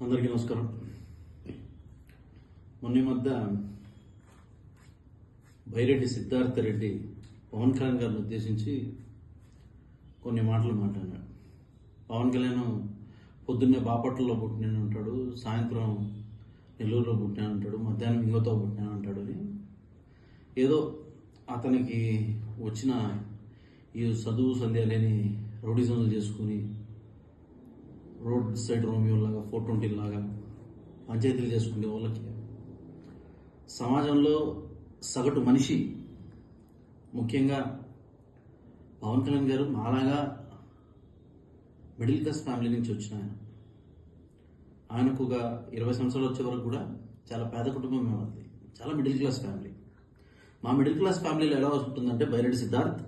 అందరికీ నమస్కారం. మొన్న ఈ మధ్య బైరెడ్డి సిద్ధార్థ రెడ్డి పవన్ కళ్యాణ్ గారిని ఉద్దేశించి కొన్ని మాటలు మాట్లాడాడు పవన్ కళ్యాణ్ పొద్దున్నే బాపట్లలో పుట్టినాను అంటాడు సాయంత్రం నెల్లూరులో పుట్టినాను అంటాడు మధ్యాహ్నం ఇంకోతో పుట్టినాను అంటాడు అని. ఏదో అతనికి వచ్చిన ఈ చదువు సంధ్య లేని రౌడిజంలు చేసుకుని రోడ్ సైడ్ రోమియో లాగా ఫోర్ ట్వంటీ లాగా పంచాయతీలు చేసుకునే వాళ్ళకి. సమాజంలో సగటు మనిషి ముఖ్యంగా పవన్ కళ్యాణ్ గారు మాలాగా మిడిల్ క్లాస్ ఫ్యామిలీ నుంచి వచ్చిన ఆయన. ఆయనకు ఒక ఇరవై సంవత్సరాలు వచ్చే వరకు కూడా చాలా పేద కుటుంబం అది. చాలా మిడిల్ క్లాస్ ఫ్యామిలీ. మా మిడిల్ క్లాస్ ఫ్యామిలీలో ఎలా వస్తుందంటే బైరెడ్డి సిద్ధార్థ్.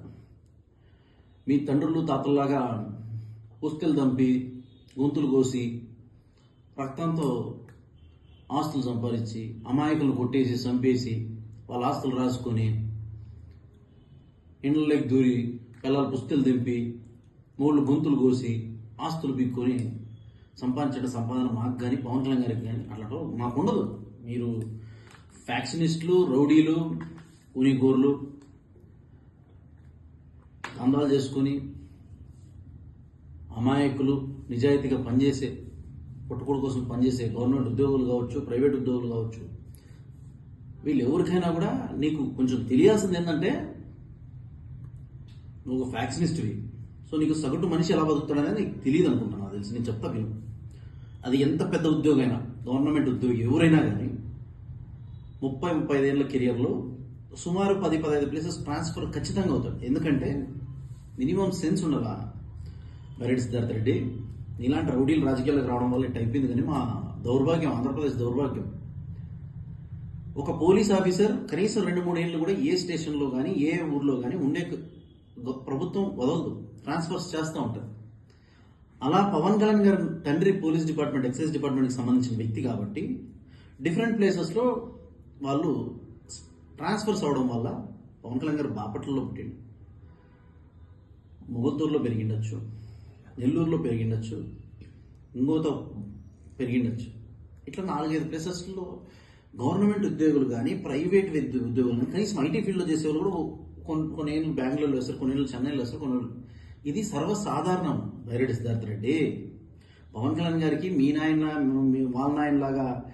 మీ తండ్రులు తాతల్లాగా పుస్తకలు దంపి గొంతులు కోసి రక్తంతో ఆస్తులు సంపాదించి అమాయకులు కొట్టేసి చంపేసి వాళ్ళ ఆస్తులు రాసుకొని ఇండ్లలోకి దూరి పిల్లల పుస్తలు దింపి మూళ్ళు గొంతులు కోసి ఆస్తులు బిక్కొని సంపాదించడం సంపాదన మాకు కానీ పవన్ కళ్యాణ్ గారికి కానీ అట్లా మాకు ఉండదు మీరు ఫ్యాక్షనిస్టులు రౌడీలు ఉనిగోర్లు దందాలు చేసుకొని అమాయకులు నిజాయితీగా పనిచేసే పుట్టుకోడు కోసం పనిచేసే గవర్నమెంట్ ఉద్యోగులు కావచ్చు ప్రైవేట్ ఉద్యోగులు కావచ్చు వీళ్ళు ఎవరికైనా కూడా నీకు కొంచెం తెలియాల్సింది ఏంటంటే నువ్వు ఒక ఫ్యాక్షనిస్ట్వి. సో నీకు సగటు మనిషి ఎలా బతుకుతాడనేది నీకు తెలియదు అనుకుంటున్నా తెలిసి. నేను చెప్తా విను. అది ఎంత పెద్ద ఉద్యోగమైనా గవర్నమెంట్ ఉద్యోగి ఎవరైనా కానీ ముప్పై ముప్పై ఐదేళ్ళ కెరియర్లో సుమారు పది పదహైదు ప్లేసెస్ ట్రాన్స్ఫర్ ఖచ్చితంగా అవుతాడు. ఎందుకంటే మినిమం సెన్స్ ఉండాలా బరెడ్డి సిద్ధార్థ రెడ్డి ఇలాంటి రౌడీలు రాజకీయాలకు రావడం వల్ల ఇట్లా అయిపోయింది కానీ మా దౌర్భాగ్యం ఆంధ్రప్రదేశ్ దౌర్భాగ్యం. ఒక పోలీస్ ఆఫీసర్ కనీసం రెండు మూడు ఏళ్ళు కూడా ఏ స్టేషన్లో కానీ ఏ ఊర్లో కానీ ఉండే ప్రభుత్వం వదలదు. ట్రాన్స్ఫర్స్ చేస్తూ ఉంటుంది. అలా పవన్ కళ్యాణ్ గారు తండ్రి పోలీస్ డిపార్ట్మెంట్ ఎక్సైజ్ డిపార్ట్మెంట్కి సంబంధించిన వ్యక్తి కాబట్టి డిఫరెంట్ ప్లేసెస్లో వాళ్ళు ట్రాన్స్ఫర్స్ అవడం వల్ల పవన్ కళ్యాణ్ గారు బాపట్లలో పుట్టిండు. మొగల్తూరులో పెరిగిండొచ్చు. నెల్లూరులో పెరిగిండొచ్చు ఇంకోతో పెరిగిండొచ్చు. ఇట్లా నాలుగైదు ప్లేసెస్లో గవర్నమెంట్ ఉద్యోగులు కానీ ప్రైవేట్ విద్య- ఉద్యోగులు కానీ కనీసం ఐటీ ఫీల్డ్లో చేసేవాళ్ళు కూడా కొన్ని కొన్ని ఏళ్ళు బెంగళూరులో వేస్తారు కొన్ని ఏళ్ళు చెన్నైలో వేస్తారు కొన్ని ఇది సర్వసాధారణం బైరెడ్డి సిద్ధార్థ రెడ్డి. పవన్ కళ్యాణ్ గారికి మీ నాయన మీ వాళ్ళ నాయనలాగా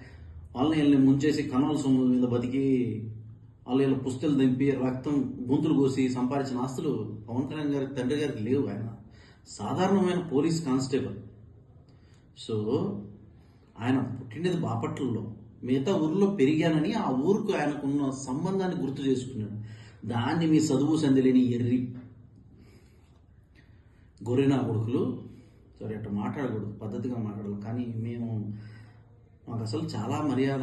వాళ్ళని వీళ్ళని ముంచేసి కనవల సొమ్ము మీద బతికి వాళ్ళ వీళ్ళ పుస్తలు దింపి రక్తం గొంతులు కోసి సంపాదించిన ఆస్తులు పవన్ కళ్యాణ్ గారి తండ్రి గారికి లేవు ఆయన. సాధారణమైన పోలీస్ కానిస్టేబుల్. సో ఆయన పుట్టినది బాపట్లలో. మిగతా ఊర్లో పెరిగానని ఆ ఊరుకు ఆయనకున్న సంబంధాన్ని గుర్తు చేసుకున్నాడు. దాన్ని మీ చదువు సందిలేని ఎర్రి గొర్రెనా కొడుకులు? సరే అట్లా మాట్లాడకూడదు. పద్ధతిగా మాట్లాడాలి. కానీ మేము మాకు అసలు చాలా మర్యాద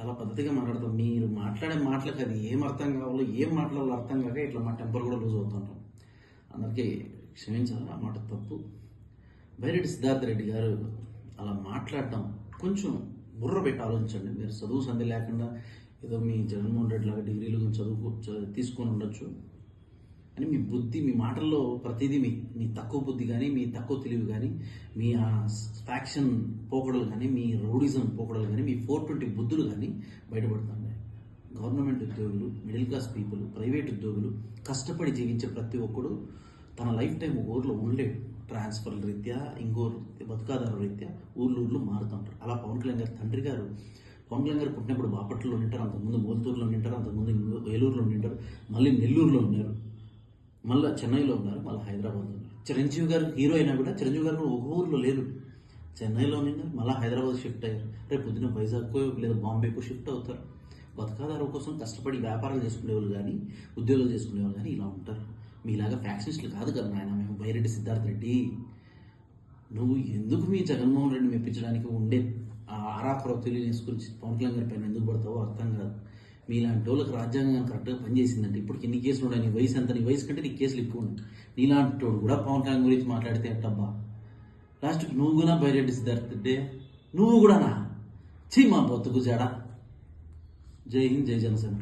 చాలా పద్ధతిగా మాట్లాడతాం. మీరు మాట్లాడే మాటలకు అది ఏం అర్థం కావాలో ఏం మాట్లాడాలో అర్థం కాక ఇట్లా మా టెంపర్ కూడా లూజ్ అవుతుంటాం. అందరికీ క్షమించాలి ఆ మాట తప్పు. బైరెడ్డి సిద్ధార్థ రెడ్డి గారు అలా మాట్లాడటం? కొంచెం బుర్ర పెట్టి ఆలోచించండి. మీరు చదువు సంధి లేకుండా ఏదో మీ జగన్మోహన్ రెడ్డి లాగా డిగ్రీలు చదువుకు తీసుకొని ఉండొచ్చు. అని మీ బుద్ధి మీ మాటల్లో ప్రతిదీ మీ మీ తక్కువ బుద్ధి కానీ మీ తక్కువ తెలివి కానీ మీ ఆ ఫ్యాక్షన్ పోకడలు కానీ మీ రౌడిజం పోకడలు కానీ మీ ఫోర్ ట్వంటీ బుద్ధులు కానీ బయటపడుతున్నాయి గవర్నమెంట్ ఉద్యోగులు మిడిల్ క్లాస్ పీపుల్ ప్రైవేట్ ఉద్యోగులు కష్టపడి జీవించే ప్రతి ఒక్కడు తన లైఫ్ టైం ఊర్లో ఉండలేడు ట్రాన్స్ఫర్ రీత్యా ఇంకో బతుకాదారు రీత్యా ఊర్లు ఊర్లు మారుతూ ఉంటారు. అలా పవన్ కళ్యాణ్ గారి తండ్రి గారు పవన్ కళ్యాణ్ గారు పుట్టినప్పుడు బాపట్లలో ఉంటారు అంతకుముందు మోల్తూరులో ఉంటారు అంతకుముందు ఏలూరులో ఉంటారు మళ్ళీ నెల్లూరులో ఉన్నారు. మళ్ళీ చెన్నైలో ఉన్నారు మళ్ళీ హైదరాబాద్లో ఉన్నారు. చిరంజీవి గారు హీరో అయినా కూడా చిరంజీవి గారు ఒక ఊర్లో లేరు. చెన్నైలో ఉన్నారు మళ్ళీ హైదరాబాద్ షిఫ్ట్ అయ్యారు. రేపు పొద్దున వైజాగ్కో లేదా బాంబేకో షిఫ్ట్ అవుతారు. బతకాదారు కోసం కష్టపడి వ్యాపారాలు చేసుకునేవాళ్ళు కానీ ఉద్యోగాలు చేసుకునేవాళ్ళు కానీ ఇలా ఉంటారు. మీలాగా ఫ్యాక్షనిస్టులు కాదు కదా నాయన మేము బైరెడ్డి సిద్ధార్థ రెడ్డి. నువ్వు ఎందుకు మీ జగన్మోహన్ రెడ్డి మెప్పించడానికి ఉండే ఆరా ప్రవృత్తులు తెలియని గురించి పవన్ కళ్యాణ్ గారి పైన ఎందుకు పడతావో అర్థం కాదు. మీలాంటి వాళ్ళకి రాజ్యాంగం కరెక్ట్గా పనిచేసిందంటే ఇప్పుడు ఎన్ని కేసులు ఉన్నాయి? నీ వయసు ఎంత? నీ వయసు కంటే నీ కేసులు ఎక్కువ ఉన్నాయి. నీలాంటి వాడు కూడా పవన్ కళ్యాణ్ గురించి మాట్లాడితే అట్టబ్బా లాస్ట్కి నువ్వు కూడా బైరెడ్డి సిద్ధార్థ రెడ్డి? నువ్వు కూడానా? చీ మా బతుకు జడ. జై హింద్ జై జనసేన.